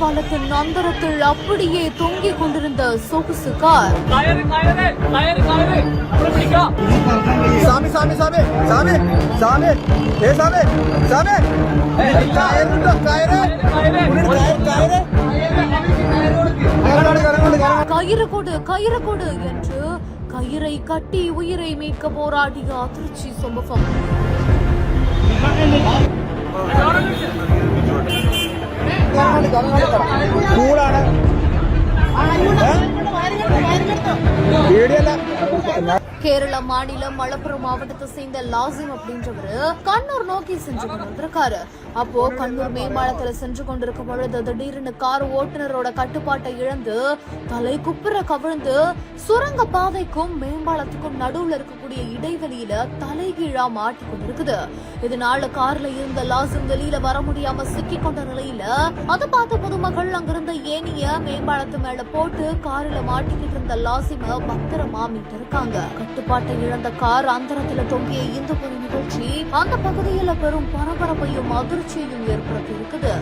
மேம்பாலத்தின் நந்தரத்தில் அப்படியே தொங்கிக் கொண்டிருந்த சொகுசு கார். சாமி சாமி சாமி சாமி சாமி. ஏ சாமி சாமி. டயர் கயிறு கொடு கயிறு கொடு என்று கயிறை கட்டி உயிரை மீட்க போராடிய அதிர்ச்சி சம்பவம். ചൂടാണ് വീഡിയോ അല്ല கேரள மாநிலம் மலப்புரம் மாவட்டத்தை சேர்ந்த லாசிம் அப்படின்றவரு கண்ணூர் நோக்கி சென்று கொண்டிருக்காரு அப்போ கண்ணூர் மேம்பாலத்துல சென்று கொண்டிருக்கும் பொழுது திடீர்னு கார் ஓட்டுநரோட கட்டுப்பாட்டை இழந்து தலை குப்புற கவிழ்ந்து சுரங்க பாதைக்கும் மேம்பாலத்துக்கும் நடுவுல இருக்கக்கூடிய இடைவெளியில தலைகீழா மாட்டி கொண்டிருக்குது. இதனால கார்ல இருந்த லாசிம் வெளியில வர முடியாம சிக்கி கொண்ட நிலையில அதை பார்த்த பொதுமக்கள் அங்கிருந்த ஏனிய மேம்பாலத்து மேல போட்டு காரில மாட்டிக்கிட்டு இருந்த லாசிம பத்திரமா மீட்டு இருக்காங்க கட்டுப்பாட்டை இழந்த கார் அந்தரத்துல தொங்கிய இந்த ஒரு நிகழ்ச்சி அந்த பகுதியில பெரும் பரபரப்பையும் அதிர்ச்சியையும் ஏற்படுத்தி இருக்குது